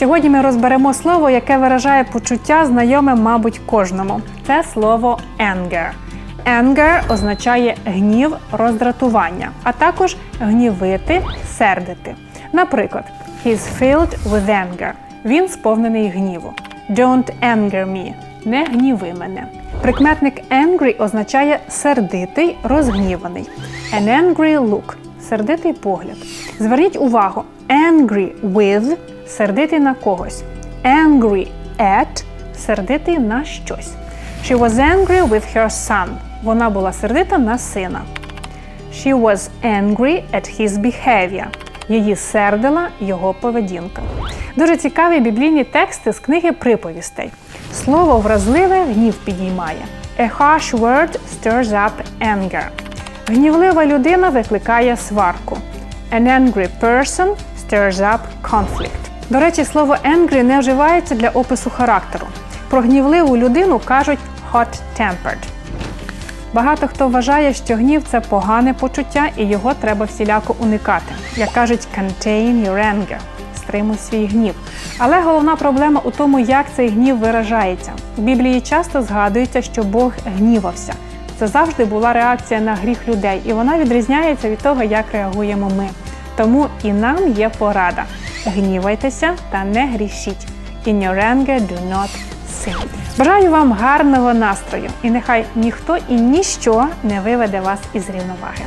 Сьогодні ми розберемо слово, яке виражає почуття, знайоме, мабуть, кожному. Це слово anger. Anger означає гнів, роздратування, а також гнівити, сердити. Наприклад, he's filled with anger. Він сповнений гніву. Don't anger me. Не гніви мене. Прикметник angry означає сердитий, розгніваний. An angry look сердитий погляд. Зверніть увагу, angry with сердитий на когось. Angry at сердитий на щось. She was angry with her son. Вона була сердита на сина. She was angry at his behavior. Її сердила його поведінка. Дуже цікаві біблійні тексти з книги приповістей. Слово вразливе гнів підіймає. A harsh word stirs up anger. Гнівлива людина викликає сварку. An angry person stirs up conflict. До речі, слово angry не вживається для опису характеру. Про гнівливу людину кажуть hot-tempered. Багато хто вважає, що гнів це погане почуття і його треба всіляко уникати. Як кажуть, contain your anger – стримуй свій гнів. Але головна проблема у тому, як цей гнів виражається. В Біблії часто згадується, що Бог гнівався. Це завжди була реакція на гріх людей, і вона відрізняється від того, як реагуємо ми. Тому і нам є порада: гнівайтеся та не грішіть. In your anger do not sin. Бажаю вам гарного настрою, і нехай ніхто і ніщо не виведе вас із рівноваги.